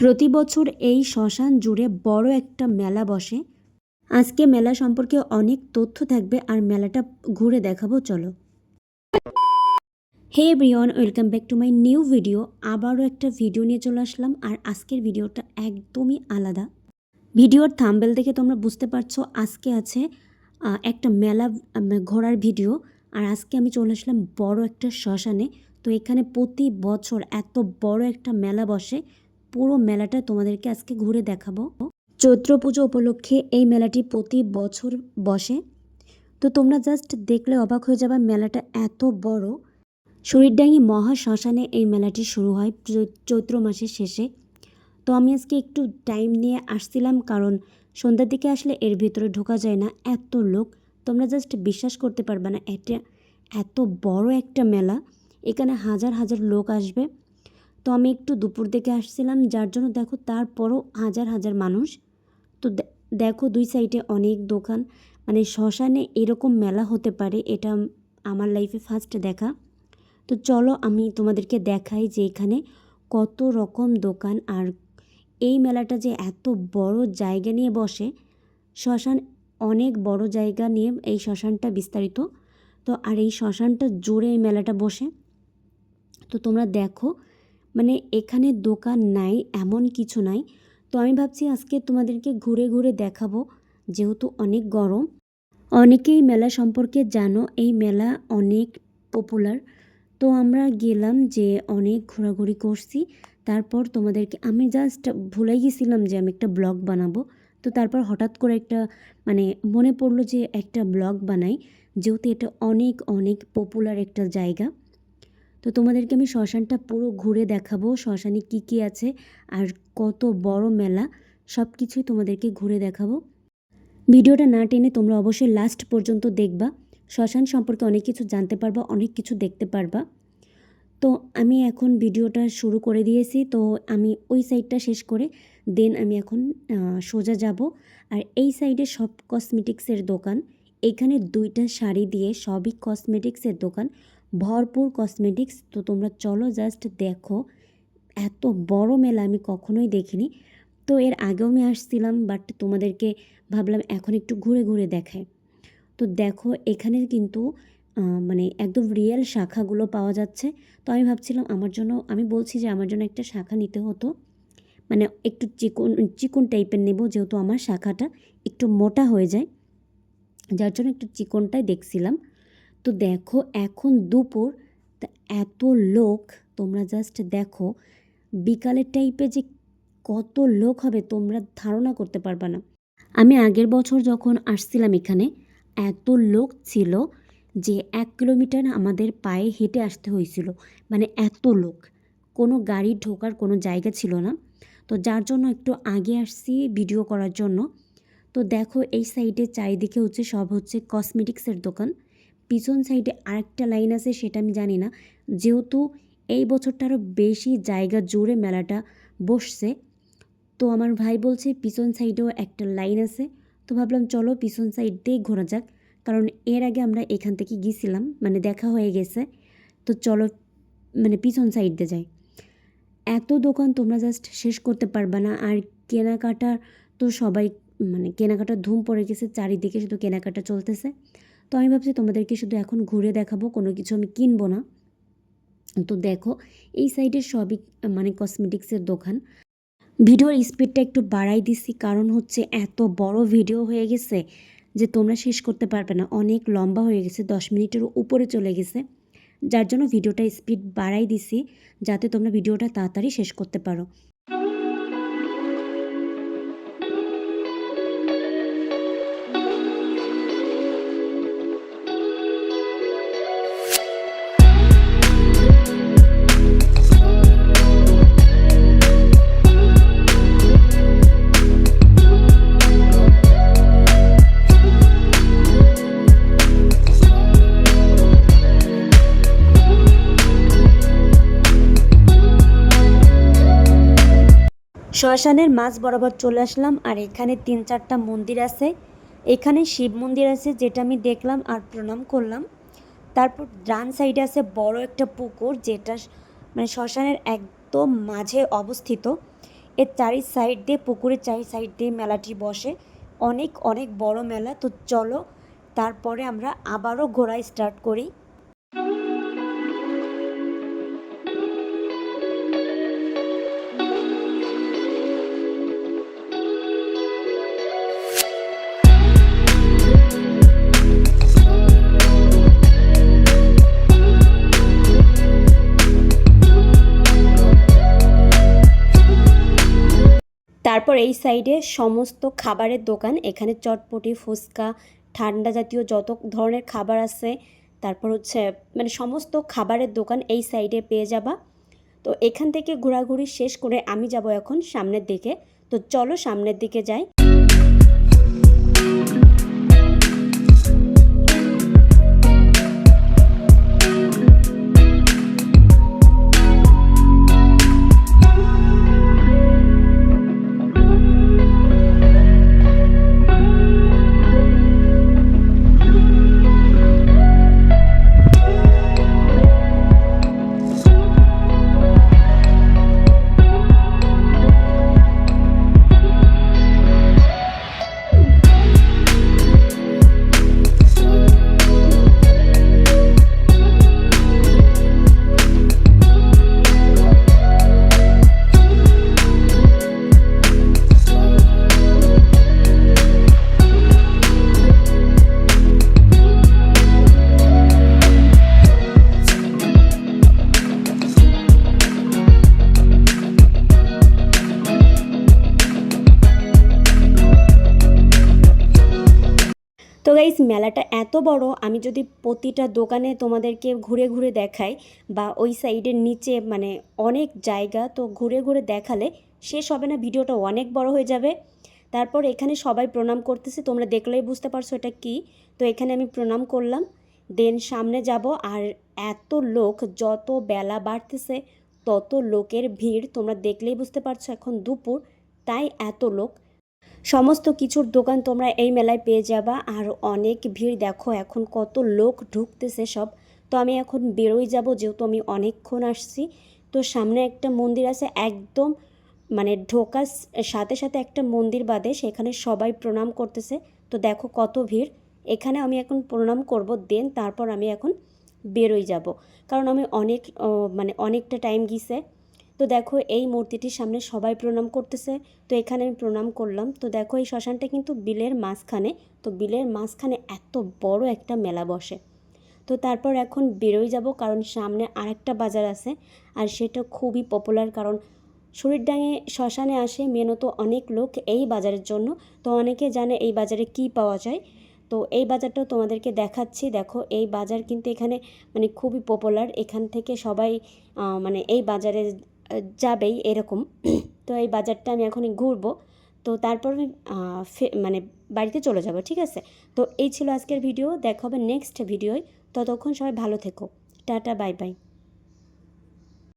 প্রতি বছর এই শ্মশান জুড়ে বড় একটা মেলা বসে। আজকে মেলা সম্পর্কে অনেক তথ্য থাকবে আর মেলাটা ঘুরে দেখাবো, চলো। Hey Brian welcome back to my new video. আবারও একটা ভিডিও নিয়ে চলে আসলাম আর আজকের ভিডিওটা একদমই আলাদা। ভিডিওর থাম্বেল দেখে তোমরা বুঝতে পারছ, আজকে আছে একটা মেলা ঘোরার ভিডিও। আর আজকে আমি চলে আসলাম বড় একটা শ্মশানে। তো এখানে প্রতি বছর এত বড় একটা মেলা বসে। পুরো মেলাটা তোমাদেরকে আজকে ঘুরে দেখাবো। চৈত্র পুজো উপলক্ষে এই মেলাটি প্রতি বছর বসে। তো তোমরা জাস্ট দেখলে অবাক হয়ে যাবে মেলাটা এত বড়। শরীরডাঙ্গি মহা শ্মশানে এই মেলাটি শুরু হয় চৈত্র মাসের শেষে। তো আমি আজকে একটু টাইম নিয়ে আসছিলাম কারণ সন্ধ্যার দিকে আসলে এর ভিতরে ঢোকা যায় না, এত লোক। তোমরা জাস্ট বিশ্বাস করতে পারবে না, এটা এত বড় একটা মেলা। এখানে হাজার হাজার লোক আসবে। তো আমি একটু দুপুর দিকে আসছিলাম, যার জন্য দেখো তারপরও হাজার হাজার মানুষ। তো দেখো দুই সাইডে অনেক দোকান। মানে শ্মশানে এরকম মেলা হতে পারে, এটা আমার লাইফে ফার্স্ট দেখা। তো চলো আমি তোমাদেরকে দেখাই যে এখানে কত রকম দোকান। আর এই মেলাটা যে এত বড় জায়গা নিয়ে বসে, শ্মশান অনেক বড় জায়গা নিয়ে এই শ্মশানটা বিস্তারিত। তো আর এই শ্মশানটা জুড়ে এই মেলাটা বসে। তো তোমরা দেখো মানে এখানে দোকান নাই, এমন কিছু নাই। তো আমি ভাবছি আজকে তোমাদেরকে ঘুরে ঘুরে দেখাবো, যেহেতু অনেক গরম। অনেকেই মেলা সম্পর্কে জানো, এই মেলা অনেক পপুলার তো আমরা গেলাম যে অনেক ঘোরাঘুরি করছি। তারপর তোমাদেরকে, আমি জাস্ট ভুলে গেছিলাম যে আমি একটা ব্লগ বানাবো। তো তারপর হঠাৎ করে একটা মানে মনে পড়ল যে একটা ব্লগ বানাই, যেহেতু এটা অনেক অনেক পপুলার একটা জায়গা। তো তোমাদেরকে আমি শ্মশানটা পুরো ঘুরে দেখাবো, শ্মশানে কী কী আছে আর কত বড় মেলা সব কিছুই তোমাদেরকে ঘুরে দেখাবো। ভিডিওটা না টেনে তোমরা অবশ্যই লাস্ট পর্যন্ত দেখবা। শ্মশান সম্পর্কে অনেক কিছু জানতে পারবা, অনেক কিছু দেখতে পারবা। তো আমি এখন ভিডিওটা শুরু করে দিয়েছি, তো আমি ওই সাইডটা শেষ করে দেন আমি এখন সোজা যাব। আর এই সাইডে সব কসমেটিক্সের দোকান, এখানে দুইটা শাড়ি দিয়ে সবই কসমেটিক্সের দোকান। ভরপুর কসমেটিক্স তো তোমরা চলো জাস্ট দেখো। এত বড় মেলা আমি কখনোই দেখিনি। তো এর আগেও আমি আসছিলাম বাট তোমাদেরকে ভাবলাম এখন একটু ঘুরে ঘুরে দেখায় তো দেখো এখানে কিন্তু মানে একদম রিয়েল শাখাগুলো পাওয়া যাচ্ছে। তো আমি ভাবছিলাম আমার জন্য, আমি বলছি যে আমার জন্য একটা শাখা নিতে হতো। মানে একটু চিকন চিকন টাইপের নেব, যেহেতু আমার শাখাটা একটু মোটা হয়ে যায়। যার জন্য একটু চিকনটাই দেখছিলাম। তো দেখো এখন দুপুর, তা এত লোক, তোমরা জাস্ট দেখো, বিকালের টাইপে যে কত লোক হবে, তোমরা ধারণা করতে পারবে না। আমি আগের বছর যখন আসছিলাম এখানে, এত লোক ছিল যে এক কিলোমিটার আমাদের পায়ে হেঁটে আসতে হয়েছিল। মানে এত লোক। কোনো গাড়ি ঢোকার কোনো জায়গা ছিল না। তো যার জন্য একটু আগে আসছি ভিডিও করার জন্য। তো দেখো এই সাইডে চারিদিকে হচ্ছে সব হচ্ছে কসমেটিক্সের দোকান। পিছন সাইডে আরেকটা লাইন আছে, সেটা আমি জানি না। যেহেতু এই বছরটা আরও বেশি জায়গা জুড়ে মেলাটা বসছে, তো আমার ভাই বলছে পিছন সাইডেও একটা লাইন আছে। তো ভাবলাম চলো পিছন সাইড দিয়ে ঘোরা যাক, কারণ এর আগে আমরা এখান থেকে গিয়েছিলাম মানে দেখা হয়ে গেছে। তো চলো মানে পিছন সাইড দিয়ে যাই। এত দোকান তোমরা জাস্ট শেষ করতে পারবে না, আর কেনাকাটা তো সবাই মানে কেনাকাটার ধুম পড়ে গেছে, চারিদিকে শুধু কেনাকাটা চলতেছে। তো আমি ভাবছি তোমাদেরকে শুধু এখন ঘুরে দেখাবো, কোনো কিছু আমি কিনবো না। তো দেখো, এই সাইডে সবই মানে কসমেটিক্সের দোকান। ভিডিওর স্পিডটা একটু বাড়াই দিছি, কারণ হচ্ছে এত বড় ভিডিও হয়ে গেছে যে তোমরা শেষ করতে পারবে না। অনেক লম্বা হয়ে গেছে, দশ মিনিটের উপরে চলে গেছে। যার জন্য ভিডিওটা স্পিড বাড়াই দিছি, যাতে তোমরা ভিডিওটা তাড়াতাড়ি শেষ করতে পারো। শ্মশানের মাঝ বরাবর চলে আসলাম আর এখানে তিন চারটা মন্দির আছে। এখানে শিব মন্দির আছে যেটা আমি দেখলাম আর প্রণাম করলাম। তারপর ডান সাইডে আছে বড় একটা পুকুর যেটা মানে শ্মশানের একদম মাঝে অবস্থিত। এর চারি সাইড দিয়ে, পুকুরের চারি সাইড দিয়ে মেলাটি বসে। অনেক অনেক বড় মেলা। তো চলো, তারপরে আমরা আবারও ঘোরা স্টার্ট করি। তারপর এই সাইডে সমস্ত খাবারের দোকান, এখানে চটপটি, ফুচকা, ঠান্ডা জাতীয় যত ধরনের খাবার আছে, তারপর হচ্ছে মানে সমস্ত খাবারের দোকান এই সাইডে পেয়ে যাবা। তো এখান থেকে ঘোরাঘুরি শেষ করে আমি যাব এখন সামনের দিকে। তো চলো সামনের দিকে যাই। মেলাটা এত বড়, আমি যদি প্রতিটা দোকানে তোমাদেরকে ঘুরে ঘুরে দেখাই বা ওই সাইডের নিচে মানে অনেক জায়গা, তো ঘুরে ঘুরে দেখালে শেষ হবে না, ভিডিওটা অনেক বড় হয়ে যাবে। তারপর এখানে সবাই প্রণাম করতেছে, তোমরা দেখলেই বুঝতে পারছ এটা কি। তো এখানে আমি প্রণাম করলাম, দেন সামনে যাব, আর এত লোক, যত বেলা বাড়তেছে, তত লোকের ভিড়, তোমরা দেখলেই বুঝতে পারছ এখন দুপুর, তাই এত লোক। সমস্ত কিছুর দোকান তোমরা এই মেলায় পেয়ে যাবা। আর অনেক ভিড় দেখো, এখন কত লোক ঢুকতেছে সব। তো আমি এখন বেরোই যাব, যেহেতু আমি অনেকক্ষণ আসছি। তো সামনে একটা মন্দির আছে, একদম মানে ঢোকার সাথে সাথে একটা মন্দির বাদে সেখানে সবাই প্রণাম করতেছে। তো দেখো কত ভিড়। এখানে আমি এখন প্রণাম করব, দেন তারপর আমি এখন বেরোই যাব। কারণ আমি অনেক মানে অনেকটা টাইম গিয়েছে তো দেখো, এই মূর্তিটির সামনে সবাই প্রণাম করতেছে। তো এখানে আমি প্রণাম করলাম। তো দেখো, এই শ্মশানটা কিন্তু বিলের মাঝখানে। তো বিলের মাঝখানে এত বড় একটা মেলা বসে। তো তারপর এখন বেরোই যাব, কারণ সামনে আরেকটা বাজার আছে। আর সেটা খুবই পপুলার কারণ শরীরডাঙে শ্মশানে আসে মেনত অনেক লোক এই বাজারের জন্য। তো অনেকে জানে এই বাজারে কি পাওয়া যায়। তো এই বাজারটাও তোমাদেরকে দেখাচ্ছি। দেখো, এই বাজার কিন্তু এখানে মানে খুবই পপুলার এখান থেকে সবাই মানে এই বাজারে যাবেই এরকম। তো এই বাজারটা আমি এখনই ঘুরবো। তো তারপর আমি মানে বাড়িতে চলে যাব, ঠিক আছে? তো এই ছিল আজকের ভিডিও। দেখা হবে নেক্সট ভিডিওয়। ততক্ষণ সবাই ভালো থেকো। Tata, bye bye.